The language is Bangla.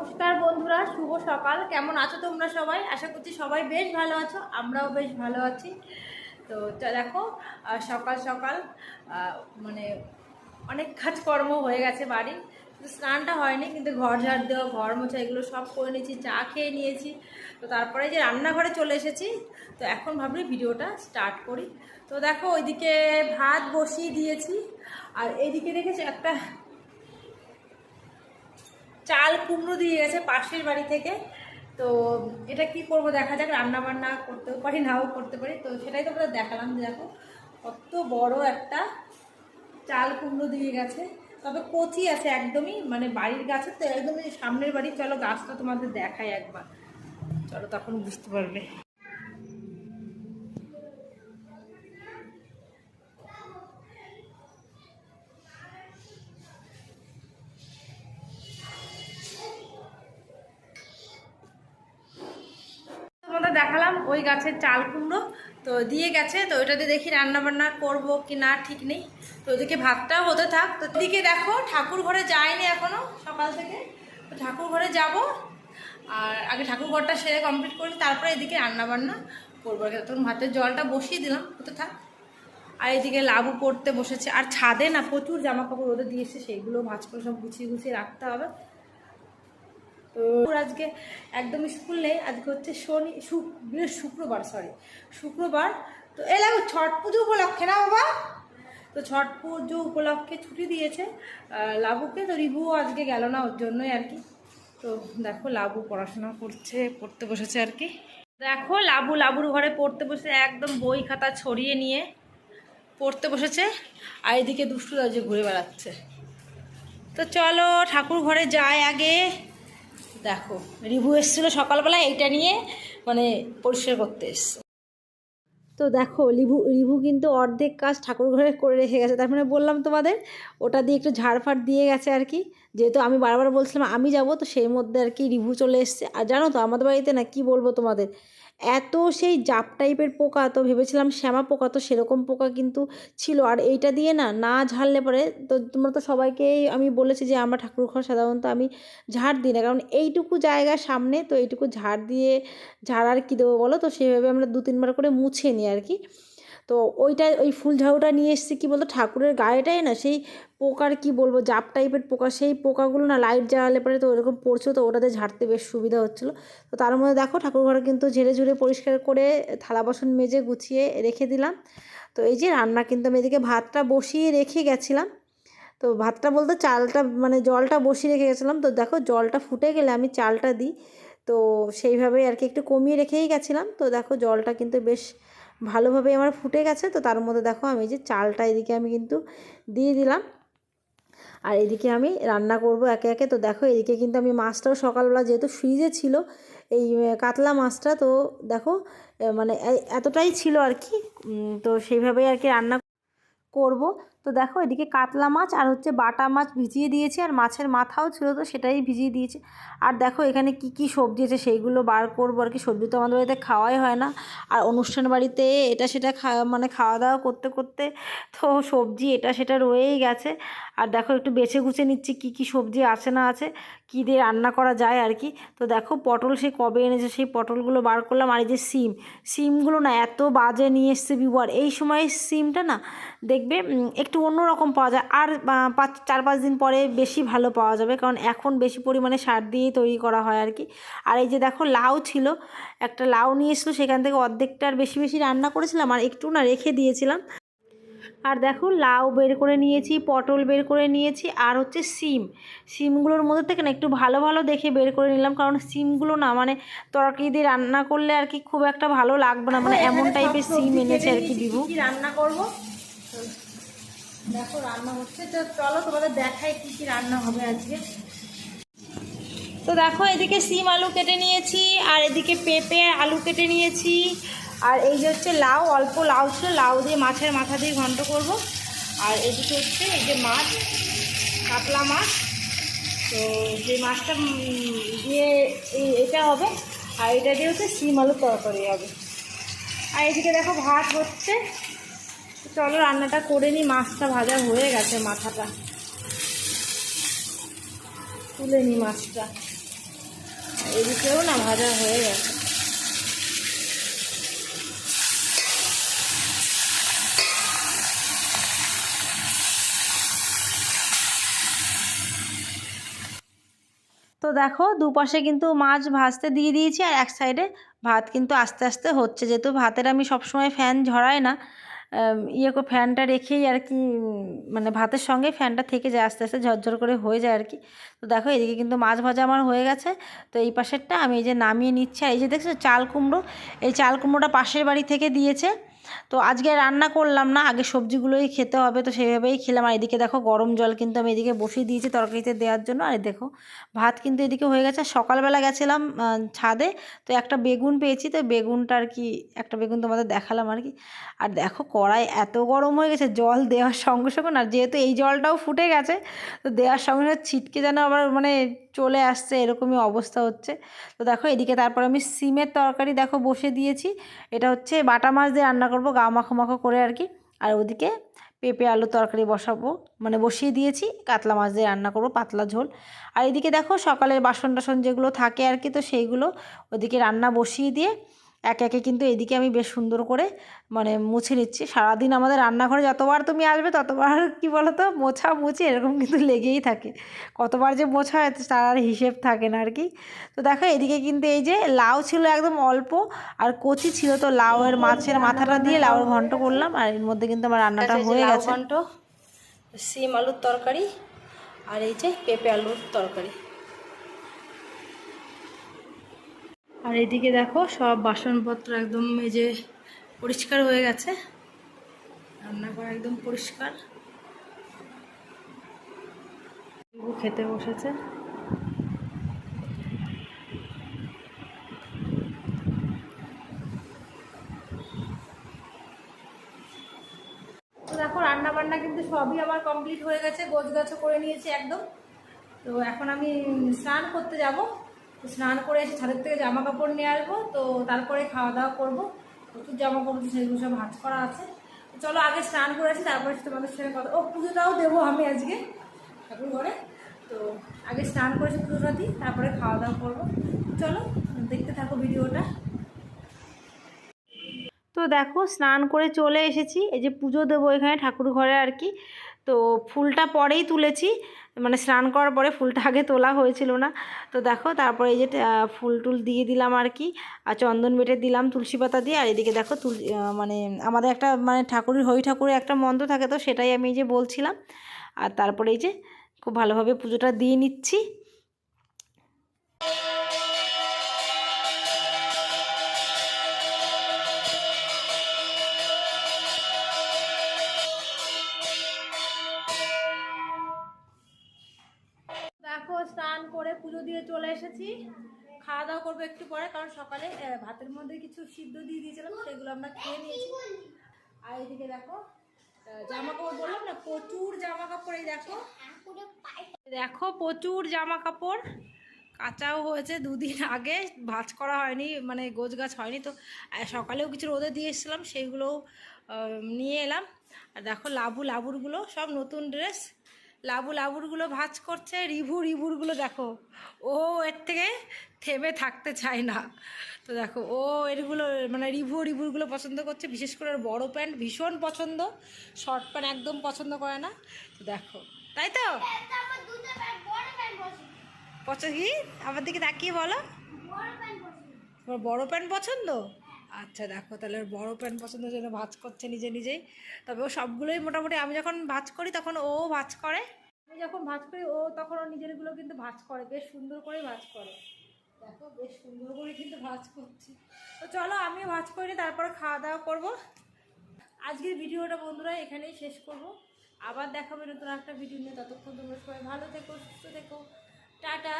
নমস্কার বন্ধুরা, শুভ সকাল। কেমন আছো তোমরা সবাই? আশা করছি সবাই বেশ ভালো আছো, আমরাও বেশ ভালো আছি। তো দেখো সকাল সকাল মানে অনেক কাজকর্ম হয়ে গেছে বাড়ি। স্নানটা হয়নি, কিন্তু ঘর ঝাড় দেওয়া, ঘর মোছা এগুলো সব করে নিয়েছি, চা খেয়ে নিয়েছি। তো তারপরে যে রান্নাঘরে চলে এসেছি, তো এখন ভাবলি ভিডিওটা স্টার্ট করি। তো দেখো, ওইদিকে ভাত বসিয়ে দিয়েছি, আর এইদিকে দেখেছি একটা চাল কুমড়ো দিয়ে গেছে পাশের বাড়ি থেকে। তো এটা কি করব দেখা যাক রান্না বান্না করতেও পারি নাও করতে পারি। তো সেটাই তো দেখালাম যে দেখো, কত বড় একটা চাল কুমড়ো দিয়ে গেছে। তবে কচি আছে একদমই মানে বাড়ির গাছের তো একদমই সামনের বাড়ি। চলো গাছটা তোমাদের দেখাই একবার। চলো তখন বুঝতে পারবে। দেখালাম ওই গাছের চাল কুমড়ো। তো দিয়ে গেছে, তো ওইটাতে দেখি রান্না বান্না করব কি না ঠিক নেই। তো ওদিকে ভাতটাও হতে থাক। তো দিকে দেখো, ঠাকুর ঘরে যায়নি এখনও সকাল থেকে। তো ঠাকুর ঘরে যাব। আর আগে ঠাকুর ঘরটা সেরে কমপ্লিট করি তারপরে এদিকে রান্না বান্না করব তখন ভাতের জলটা বসিয়ে দিলাম, হতে থাক। আর এদিকে লাবু পড়তে বসেছে। আর ছাদে না প্রচুর জামা কাপড় রোদে দিয়েছে সেইগুলো ভাঁজ করে সব গুছিয়ে গুছিয়ে রাখতে হবে। আজকে একদম স্কুল নেই, আজকে হচ্ছে শনি শুক্রবার সরি শুক্রবার। তো এ লাগো, ছট পুজো উপলক্ষে না বাবা? তো ছট পুজো উপলক্ষে ছুটি দিয়েছে লাবুকে। তো রিভুও আজকে গেল না ওর জন্যই আর কি। তো দেখো, লাবু পড়াশোনা করছে, পড়তে বসেছে আর কি। দেখো, লাবু লাবুর ঘরে পড়তে বসে একদম বই খাতা ছড়িয়ে নিয়ে পড়তে বসেছে। আর এদিকে দুষ্টু রাজ্যে ঘুরে বেড়াচ্ছে। তো চলো, ঠাকুর ঘরে যায় আগে। দেখো, রিভু এসেছিল সকালবেলা এইটা নিয়ে মানে পরিষ্কার করতে এসছে। তো দেখো, রিভু রিভু কিন্তু অর্ধেক কাজ ঠাকুর ঘরে করে রেখে গেছে। তার মানে বললাম তোমাদের, ওটা দিয়ে একটু ঝাড়ফাড় দিয়ে গেছে আর কি। যেহেতু আমি বারবার বলছিলাম আমি যাব, তো সেই মধ্যে আর কি রিভু চলে এসছে। আর জানো তো, আমাদের বাড়িতে না কি বলব তোমাদের এত সেই জাপ টাইপের পোকা তো ভেবেছিলাম শ্যামা পোকা তো সেরকম পোকা কিন্তু ছিল। আর এইটা দিয়ে না না ঝাড়লে পরে তো তোমরা তো সবাইকেই আমি বলেছি যে আমার ঠাকুর ঘর সাধারণত আমি ঝাড় দিই না। কারণ এইটুকু জায়গা সামনে, তো এইটুকু ঝাড় দিয়ে ঝাড় আর কী দেবো বলো? তো সেভাবে আমরা দু তিনবার করে মুছে নিই আর কি। তো ওইটা, ওই ফুল ঝাড়ুটা নিয়ে এসেছি কী বলতো, ঠাকুরের গায়েটাই না, সেই পোকার কি বলব, জাপ টাইপের পোকা, সেই পোকাগুলো না লাইট জ্বালালে পরে তো ওরকম পড়ছিল তো ওটাতে ঝাড়তে বেশ সুবিধা হচ্ছিল। তো তার মধ্যে দেখো, ঠাকুর ঘরে কিন্তু ঝেড়ে ঝুড়ে পরিষ্কার করে থালা বাসন মেজে গুছিয়ে রেখে দিলাম। তো এই যে রান্না কিন্তু আমি এদিকে ভাতটা বসিয়ে রেখে গেছিলাম। তো ভাতটা বলতে চালটা মানে জলটা বসিয়ে রেখে গেছিলাম। তো দেখো জলটা ফুটে গেলে আমি চালটা দিই। তো সেইভাবেই আর কি একটু কমিয়ে রেখেই গেছিলাম। তো দেখো জলটা কিন্তু বেশ ভালোভাবে আমার ফুটে গেছে। তো তার মধ্যে দেখো আমি যে চালটা এদিকে আমি কিন্তু দিয়ে দিলাম। আর এদিকে আমি রান্না করব একে একে। তো দেখো এদিকে কিন্তু আমি মাছটাও সকালবেলা যেহেতু ফ্রিজে ছিল, এই কাতলা মাছটা, তো দেখো মানে এতটাই ছিল আর কি। তো সেইভাবেই আর কি রান্না করব। তো দেখো এদিকে কাতলা মাছ আর হচ্ছে বাটা মাছ ভিজিয়ে দিয়েছি আর মাছের মাথাও ছিল তো সেটাই ভিজিয়ে দিয়েছি। আর দেখো এখানে কি কি সবজি আছে সেইগুলো বার করব আর কি। সবজি তো আমাদের বাড়িতে খাওয়াই হয় না। আর অনুষ্ঠান বাড়িতে এটা সেটা খা মানে খাওয়া দাওয়া করতে করতে তো সবজি এটা, সেটা রয়েই গেছে। আর দেখো একটু বেছে গুছে নিচ্ছি কি কি সবজি আছে না আছে, কী দিয়ে রান্না করা যায় আর কি। তো দেখো পটল সে কবে এনেছে, সেই পটলগুলো বার করলাম। আর এই যে সিম, সিমগুলো না এত বাজে নিয়ে এসছে বিবর এই সময় সিমটা না দেখবে একটু অন্যরকম পাওয়া যায়। আর পাঁচ চার পাঁচ দিন পরে বেশি ভালো পাওয়া যাবে কারণ এখন বেশি পরিমাণে সার দিয়েই তৈরি করা হয় আর কি। আর এই যে দেখো লাউ ছিল একটা লাউ নিয়ে এসেছিল সেখান থেকে অর্ধেকটা আর বেশি বেশি রান্না করেছিলাম আর একটু না রেখে দিয়েছিলাম। আর দেখো লাউ বের করে নিয়েছি পটল বের করে নিয়েছি আর হচ্ছে সিম। সিমগুলোর মধ্যে থেকে না একটু ভালো ভালো দেখে বের করে নিলাম কারণ সিমগুলো না মানে তরকারি দিয়ে রান্না করলে আর কি খুব একটা ভালো লাগবে না মানে এমন টাইপের সিম এনেছে আর কি বিভু কি রান্না করব? দেখো রান্না হচ্ছে। তো চলো তোমাদের দেখাই কি কি রান্না হবে আজকে। তো দেখো, এদিকে সিম আলু কেটে নিয়েছি, আর এদিকে পেঁপে আলু কেটে নিয়েছি। আর এই যে হচ্ছে লাউ, অল্প লাউ ছিল, লাউ দিয়ে মাছের মাথা দিয়ে ঘন্ট করব। আর এদিকে হচ্ছে এই যে মাছ, কাতলা মাছ। তো যে মাছটা দিয়ে এটা হবে। আর এটা দিয়ে হচ্ছে সিম আলু তরকারি হবে। আর এদিকে দেখো ভাত হচ্ছে। তো চলো রান্নাটা করে নিই মাছটা ভাজা হয়ে গেছে মাথাটা। তুলে নিই মাছটা। এদিকেও না ভাজা হয়ে গেছে। তো দেখো, দুপাশে কিন্তু মাছ ভাজতে দিয়ে দিয়েছি আর এক সাইডে ভাত কিন্তু আস্তে আস্তে হচ্ছে। যেহেতু ভাতের আমি সবসময় ফ্যান ঝরাই না ইয়ে করে ফ্যানটা রেখেই আর কি মানে ভাতের সঙ্গে ফ্যানটা থেকে যায় আস্তে আস্তে, ঝরঝর করে হয়ে যায় আর কি। তো দেখো, এদিকে কিন্তু মাছ ভাজা আমার হয়ে গেছে। তো এই পাশেরটা আমি এই যে নামিয়ে নিচ্ছি। আর এই যে দেখছ, চাল কুমড়ো, এই চাল কুমড়োটা পাশের বাড়ি থেকে দিয়েছে। তো আজকে রান্না করলাম না, আগে সবজিগুলোই খেতে হবে, তো সেইভাবেই খেলাম। আর এদিকে দেখো গরম জল কিন্তু আমি এদিকে বসিয়ে দিয়েছি তরকারিতে দেওয়ার জন্য। আর দেখো ভাত কিন্তু এদিকে হয়ে গেছে। সকালবেলা গেছিলাম ছাদে, তো একটা বেগুন পেয়েছি। তো বেগুনটা আর কি, একটা বেগুন তোমাদের দেখালাম আর কি। আর দেখো কড়াই এত গরম হয়ে গেছে, জল দেওয়ার সঙ্গে সঙ্গে না যেহেতু এই জলটাও ফুটে গেছে, তো দেওয়ার সঙ্গে সঙ্গে ছিটকে যেন আবার মানে চলে আসছে, এরকমই অবস্থা হচ্ছে। তো দেখো, এদিকে তারপর আমি সিমের তরকারি দেখো বসে দিয়েছি। এটা হচ্ছে বাটা মাছ দিয়ে রান্না করব, গা মাখো মাখো করে আর কি। আর ওদিকে পেঁপে আলু তরকারি বসাবো মানে বসিয়ে দিয়েছি, কাতলা মাছ দিয়ে রান্না করব, পাতলা ঝোল। আর এদিকে দেখো সকালের বাসন টাসন যেগুলো থাকে আর কি, তো সেইগুলো ওদিকে রান্না বসিয়ে দিয়ে একে একে কিন্তু এদিকে আমি বেশ সুন্দর করে মানে মুছে নিচ্ছি। সারাদিন আমাদের রান্নাঘরে যতবার তুমি আসবে ততবার কি বলো তো মোছা মুছি এরকম কিন্তু লেগেই থাকে। কতবার যে মোছা হয় তার আর হিসেব থাকে না আর কি তো দেখো এদিকে কিন্তু এই যে লাউ ছিল একদম অল্প আর কচি ছিল তো লাউয়ের মাছের মাথাটা দিয়ে লাউয়ের ঘন্ট করলাম আর এর মধ্যে কিন্তু আমার রান্নাটা হয়ে গেছে। ঘন্ট সিম আলুর তরকারি আর এই যে পেঁপে আলুর তরকারি। আর এদিকে দেখো সব বাসনপত্র একদম এই যে পরিষ্কার হয়ে গেছে। রান্নাঘর একদম পরিষ্কার। খেতে বসেছে। দেখো রান্না বান্না কিন্তু সবই আমার কমপ্লিট হয়ে গেছে গোছ গাছও করে নিয়েছি একদম। তো এখন আমি স্নান করতে যাব। স্নান করে এসে ছাদের থেকে জামা কাপড় নিয়ে আসব, তো তারপরে খাওয়া দাওয়া করব। প্রচুর জামা কাপড় সেগুলো সব ভাঁজ করা আছে। চলো আগে স্নান করে আসি, তারপরে তোমাদের সঙ্গে কথা ও, পুজোটাও দেবো আমি আজকে ঠাকুর ঘরে তো আগে স্নান করে এসে পুজোটা দিই, তারপরে খাওয়া দাওয়া করব। চলো, দেখতে থাকো ভিডিওটা। তো দেখো, স্নান করে চলে এসেছি। এই যে পুজো দেবো এখানে ঠাকুর ঘরে আর কি। তো ফুলটা পরেই তুলেছি মানে স্নান করার পরে ফুলটা আগে তোলা হয়েছিল না। তো দেখো, তারপরে এই যে ফুল টুল দিয়ে দিলাম আর কি, আর চন্দন বেটে দিলাম তুলসী পাতা দিয়ে। আর এদিকে দেখো, তুল মানে আমাদের একটা মানে ঠাকুরের, হরি ঠাকুরের একটা মন্ত্র থাকে তো, সেটাই আমি এই যে বলছিলাম। আর তারপরে এই যে, খুব ভালোভাবে পুজোটা দিয়ে নিচ্ছি। পুজো দিয়ে চলে এসেছি। খাওয়া দাওয়া করব একটু পরে, কারণ সকালে ভাতের মধ্যে কিছু সিদ্ধ দিয়ে দিয়েছিলাম, সেগুলো আমরা খেয়ে নিয়েছি। আর এদিকে দেখো জামা কাপড় বললাম না, প্রচুর জামা কাপড় এই দেখো। দেখো, প্রচুর জামা কাপড় কাঁচাও হয়েছে, দুদিন আগে ভাজ করা হয়নি মানে গোছ গাছ হয়নি, তো সকালেও কিছু রোদে দিয়ে এসেছিলাম সেইগুলোও নিয়ে এলাম। আর দেখো, লাবু, লাবুরগুলো সব নতুন ড্রেস লাবু লাবুরগুলো ভাজ করছে রিভু রিভুরগুলো দেখো। ও এর থেকে থেমে থাকতে চায় না। তো দেখো ও এরগুলো মানে রিভু রিভুরগুলো পছন্দ করছে বিশেষ করে ওর বড় প্যান্ট ভীষণ পছন্দ। শর্ট প্যান্ট একদম পছন্দ করে না। তো দেখো তাই তো? পছন্দ কি? আমার দিকে তাকিয়ে বলো। তোমার বড় প্যান্ট পছন্দ? আচ্ছা দেখো, তাহলে বড় প্যান্ট পছন্দের জন্য ভাজ করছে নিজে নিজেই। তবে ও সবগুলোই মোটামুটি, আমি যখন ভাজ করি, তখন ও ভাজ করে। আমি যখন ভাজ করি, ও তখন ও নিজেরগুলো কিন্তু ভাজ করে, বেশ সুন্দর করে ভাজ করে। দেখো, বেশ সুন্দর করে কিন্তু ভাজ করছি। তো চলো, আমিও ভাজ করি তারপরে খাওয়া দাওয়া করব। আজকের ভিডিওটা বন্ধুরা এখানেই শেষ করব। আবার দেখাবে নতুন একটা ভিডিও নিয়ে। ততক্ষণ তোমরা সবাই ভালো থেকো, সুস্থ থেকো। টাটা।